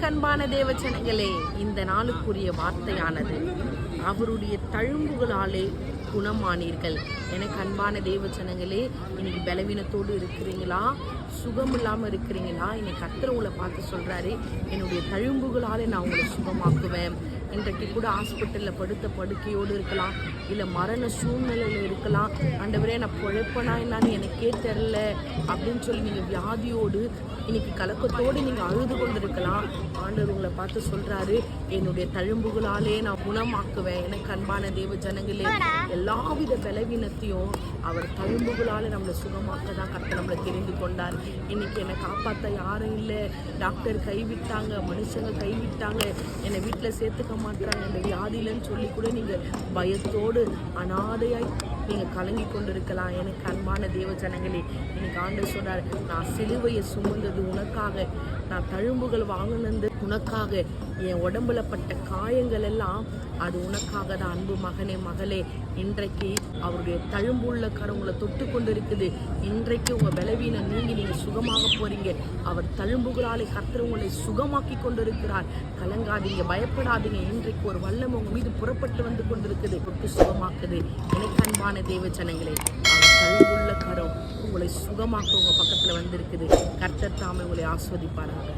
எனக்கு அன்பான தேவச்சனங்களே இந்த நாளுக்குரிய வார்த்தையானது. அவருடைய தழும்புகளாலே குணமானீர்கள். எனக்கு அன்பான தேவச்சனங்களே இன்னைக்கு பலவீனத்தோடு இருக்கிறீங்களா? சுகம் இல்லாமல் இருக்கிறீங்களா? இன்னைக்கு கத்திர உங்களை பார்த்து சொல்கிறாரு என்னுடைய தழும்புகளாலே நான் உங்களை சுகமாக்குவேன். இன்றைக்கு கூட ஹாஸ்பிட்டலில் படுத்த படுக்கையோடு இருக்கலாம் இல்லை மரண சூழ்நிலையில் இருக்கலாம். ஆண்டவரே நான் பிழைப்பனா என்னன்னு எனக்கே தெரில அப்படின்னு சொல்லி நீங்கள் வியாதியோடு இன்னைக்கு கலக்கத்தோடு நீங்கள் அழுது கொண்டிருக்கலாம். ஆண்டவர் உங்களை பார்த்து சொல்கிறாரு என்னுடைய தழும்புகளாலே நான் குணமாக்குவேன். எனக்கு அன்பான தேவ ஜனங்களே எல்லாவித சத்தியம் அவர் தழும்புகளால் நம்மளை சுகமாக்க தான் கர்த்தர் நம்மளை தெரிந்து கொண்டார். இன்னைக்கு என்னை காப்பாற்ற யாரும் இல்லை. டாக்டர் கைவிட்டாங்க மனுஷங்க கைவிட்டாங்க. என்னை வீட்டில் சேர்த்துக்க மாட்டாங்க. இந்த வியாதியிலன்னு சொல்லி கூட நீங்கள் பயத்தோடு அனாதையாய் நீங்கள் கலங்கி கொண்டிருக்கலாம். எனக்கு அன்பான தேவ ஜனங்களே எனக்கு ஆண்டு சொன்னார் நான் சிலுவையை சுமந்தது உனக்காக. நான் தழும்புகள் வாங்கினது உனக்காக. என் உடம்புல பட்ட காயங்கள் எல்லாம் அது உனக்காக தான். அன்பு மகனே மகளே இன்றைக்கு அவருடைய தழும்புள்ள கரம் உங்களை தொட்டு கொண்டு இருக்குது இன்றைக்கு உங்கள் பலவீனம் நீங்கி நீங்கள் சுகமாக போறீங்க. அவர் தழும்புகளாலே கத்திர உங்களை சுகமாக்கி கொண்டிருக்கிறார். கலங்காதீங்க பயப்படாதீங்க. இன்றைக்கு ஒரு வல்லம் உங்கள் மீது புறப்பட்டு வந்து கொண்டிருக்குது. தொட்டு சுகமாக்குது. எனக்கு அன்பான தேவ ஜனங்களே அவர் கரம் உங்களை சுகமாக்க உங்க பக்கத்துல வந்திருக்குது. கர்த்தர் தாமே உங்களை ஆஸ்வதிப்பார்கள்